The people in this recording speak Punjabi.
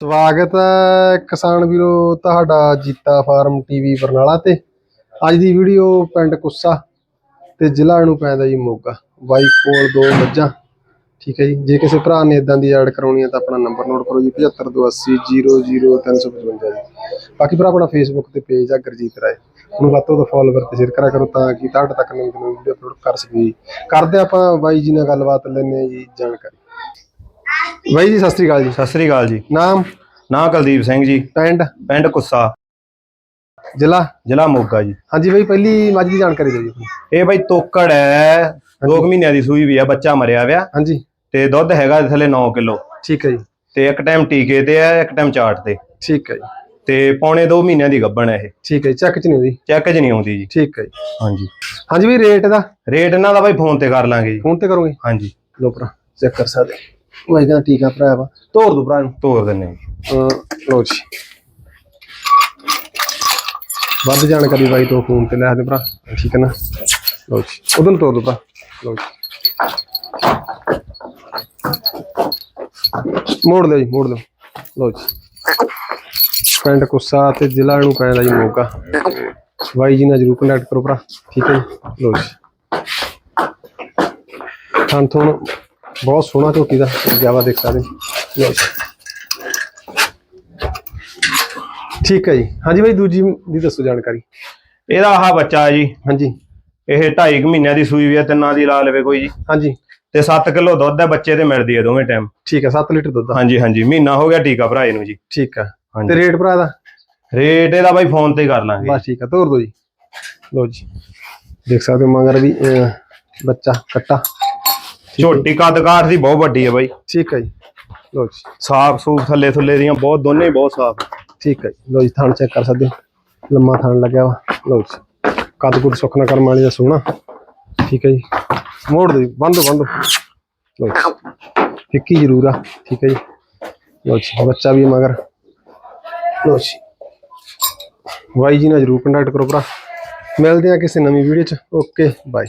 ਸਵਾਗਤ ਹੈ ਕਿਸਾਨ ਵੀਰੋ ਤੁਹਾਡਾ ਜੀਤਾ ਫਾਰਮ ਟੀਵੀ ਬਰਨਾਲਾ ਤੇ। ਅੱਜ ਦੀ ਵੀਡੀਓ ਪਿੰਡ ਕੁੱਸਾ ਤੇ ਜ਼ਿਲ੍ਹਾ ਨੂੰ ਪੈਂਦਾ ਜੀ ਮੋਗਾ ਬਾਈ ਕੋਲ ਦੋ ਮੱਝਾਂ। ਠੀਕ ਹੈ ਜੀ। ਜੇ ਕਿਸੇ ਭਰਾ ਨੇ ਇਦਾਂ ਦੀ ਐਡ ਕਰਾਉਣੀ ਹੈ ਤਾਂ ਆਪਣਾ ਨੰਬਰ ਨੋਟ ਕਰੋ ਜੀ 7528000355 ਜੀ। ਬਾਕੀ ਭਰਾ ਆਪਣਾ ਫੇਸਬੁੱਕ ਤੇ ਪੇਜ ਆ, ਗੁਰਜੀਤ ਰਾਏ। ਉਹਨੂੰ ਵੱਧ ਤੋਂ ਵੱਧ ਫੋਲੋਵਰ ਤੇ ਸ਼ੇਅਰ ਕਰਿਆ ਕਰੋ ਤਾਂ ਕਿ ਤੁਹਾਡੇ ਤੱਕ ਨਵੀਂ ਨਵੀਂ ਵੀਡੀਓ ਅਪਲੋਡ ਕਰ ਸਕੀਏ ਕਰਦੇ ਆਪਾਂ ਬਾਈ ਜੀ ਨਾਲ ਗੱਲਬਾਤ ਲੈਣੇ ਆ ਜੀ ਜਾਣਕਾਰੀ। ਬਾਈ ਜੀ ਸਤਿ ਸ੍ਰੀ ਅਕਾਲ ਜੀ। ਸਤਿ ਸ੍ਰੀ ਅਕਾਲ ਜੀ। ਨਾਮ? ਨਾਂ ਕੁਲਦੀਪ ਸਿੰਘ ਜੀ। ਪਿੰਡ? ਪਿੰਡ ਕੁੱਸਾ। ਜ਼ਿਲ੍ਹਾ? ਜ਼ਿਲ੍ਹਾ ਮੋਗਾ ਜੀ। ਹਾਂਜੀ ਬਾਈ ਪਹਿਲੀ ਮੱਝ ਦੀ ਜਾਣਕਾਰੀ ਦਿਓ ਜੀ। ਇਹ ਬਈ ਤੋਕੜ ਹੈ। ਦੋ ਕੁ ਮਹੀਨਿਆਂ ਦੀ ਸੂਈ ਵੀ ਆ ਬੱਚਾ ਮਰਿਆ ਵਿਆ ਹਾਂਜੀ। ਤੇ ਦੁੱਧ ਹੈਗਾ ਥੱਲੇ 9 ਕਿਲੋ। ਠੀਕ ਹੈ ਜੀ। ਤੇ ਇੱਕ ਟਾਈਮ ਟੀਕੇ ਤੇ ਆ ਇੱਕ ਟਾਈਮ ਚਾਟ ਤੇ। ਠੀਕ ਹੈ ਜੀ। ਤੇ ਪੌਣੇ 2 ਮਹੀਨਿਆਂ ਦੀ ਗੱਭਣ ਹੈ ਇਹ। ਠੀਕ ਹੈ ਚੈੱਕ ਚ ਨਹੀਂ ਹੁੰਦੀ ਚੈੱਕ 'ਚ ਨਹੀਂ ਆਉਂਦੀ ਜੀ। ਠੀਕ ਹੈ ਜੀ। ਹਾਂਜੀ। ਹਾਂਜੀ ਬਈ ਰੇਟ ਦਾ? ਰੇਟ ਇਹਨਾਂ ਦਾ ਬਈ ਫੋਨ ਤੇ ਕਰ ਲਾਂਗੇ ਜੀ। ਫੋਨ ਤੇ ਕਰੋਗੇ? ਹਾਂਜੀ। ਲੋ ਭਰਾ ਚੈੱਕ ਕਰ ਸਕਦੇ ਉਹ ਇਹਦਾ ਠੀਕ ਆ ਭਰਾ ਵਾ। ਤੋੜ ਦੋ ਭਰਾ ਨੂੰ। ਤੋਰ ਦਿੰਨੇ ਜੀ। ਅਹ ਲਓ ਜੀ। ਵੱਧ ਜਾਣਕਾਰੀ ਬਾਈ ਤੋਂ ਫੋਨ ਤੇ ਲੈ ਦੇ ਭਰਾ ਠੀਕ ਹੈ ਨਾ? ਲਓ ਜੀ। ਉਦੋਂ ਨੂੰ ਤੋੜ ਦੋ ਭਰਾ। ਲਓ ਜੀ। ਮੋੜ ਲਓ ਜੀ ਮੋੜ ਲਓ। ਲਓ ਜੀ। ਪਿੰਡ ਕੁੱਸਾ ਤੇ ਜ਼ਿਲ੍ਹਾ ਨੂੰ ਪੈਂਦਾ ਜੀ ਮੋਗਾ ਬਾਈ ਜੀ ਨਾਲ ਜਰੂਰ ਕੰਟੈਕਟ ਕਰੋ ਭਰਾ ਠੀਕ ਹੈ ਜੀ? ਲਓ ਜੀ। ਥਾਂ ਤੋਂ ਬਹੁਤ ਸੋਹਣਾ ਝੋਟੀ ਦਾ ਜਾਵਾ ਦੇਖ ਸਕਦੇ ਹੋ। ਜੀ। ਠੀਕ ਹੈ ਜੀ। ਹਾਂਜੀ ਬਾਈ ਦੂਜੀ ਦੀ ਦੱਸੋ ਜਾਣਕਾਰੀ। ਇਹਦਾ ਆਹ ਬੱਚਾ ਜੀ। ਹਾਂਜੀ। ਇਹ 2.5 ਮਹੀਨਿਆਂ ਦੀ ਸੂਈ ਵੀ ਆ ਤਿੰਨਾਂ ਦੀ ਲਾ ਲਵੇ ਕੋਈ ਜੀ। ਹਾਂਜੀ। ਤੇ 7 ਕਿਲੋ ਦੁੱਧ ਹੈ ਬੱਚੇ ਤੇ ਮਿਲਦੀ ਹੈ ਦੋਵੇਂ ਟਾਈਮ ਠੀਕ ਹੈ 7 ਲੀਟਰ ਦੁੱਧ। ਹਾਂਜੀ ਹਾਂਜੀ। ਮਹੀਨਾ ਹੋ ਗਿਆ ਟੀਕਾ ਭਰਾਏ ਨੂੰ ਜੀ। ਠੀਕ ਹੈ। ਤੇ ਰੇਟ ਭਰਾ ਦਾ? ਰੇਟ ਇਹਦਾ ਬਾਈ ਫੋਨ ਤੇ ਹੀ ਕਰ ਲਾਂਗੇ। ਬਸ ਠੀਕ ਹੈ ਤੋਰ ਦੋ ਜੀ। ਲਓ ਜੀ। ਦੇਖ ਸਕਦੇ ਹੋ ਮਗਰ ਵੀ ਬੱਚਾ ਕੱਟਾ। ਝੋਟੀ ਕੱਦ ਕਾਠ ਦੀ ਬਹੁਤ ਵੱਡੀ ਹੈ ਬਾਈ। ਠੀਕ ਹੈ ਜੀ। ਲਓ ਜੀ। ਸਾਫ਼ ਸੂਫ ਥੱਲੇ ਥੱਲੇ ਦੀਆਂ ਬਹੁਤ ਦੋਨੇ ਹੀ ਬਹੁਤ ਸਾਫ਼ ਠੀਕ ਹੈ ਲਓ ਜੀ ਥਣ ਚੈੱਕ ਕਰ ਸਕਦੇ ਲੰਮਾ ਥਣ ਲੱਗਿਆ ਵਾ। ਲਓ ਜੀ। ਕੱਦ ਕੁੱਦ ਸੁੱਖਣਾ ਕਰਮ ਵਾਲੀ ਦਾ ਸੋਹਣਾ। ਠੀਕ ਹੈ ਜੀ। ਮੋੜ ਦੋ ਬੰਦ ਬੰਦ। ਲਓ ਜੀ। ਫਿੱਕੀ ਜ਼ਰੂਰ ਆ। ਠੀਕ ਹੈ ਜੀ। ਲਓ ਜੀ। ਬੱਚਾ ਵੀ ਮਗਰ। ਲਓ ਜੀ। ਵਾਈ ਜੀ ਨਾਲ ਜਰੂਰ ਕੰਟੈਕਟ ਕਰੋ ਭਰਾ। ਮਿਲਦੇ ਆ ਕਿਸੇ ਨਵੀਂ ਵੀਡੀਓ ਚ। Okay bye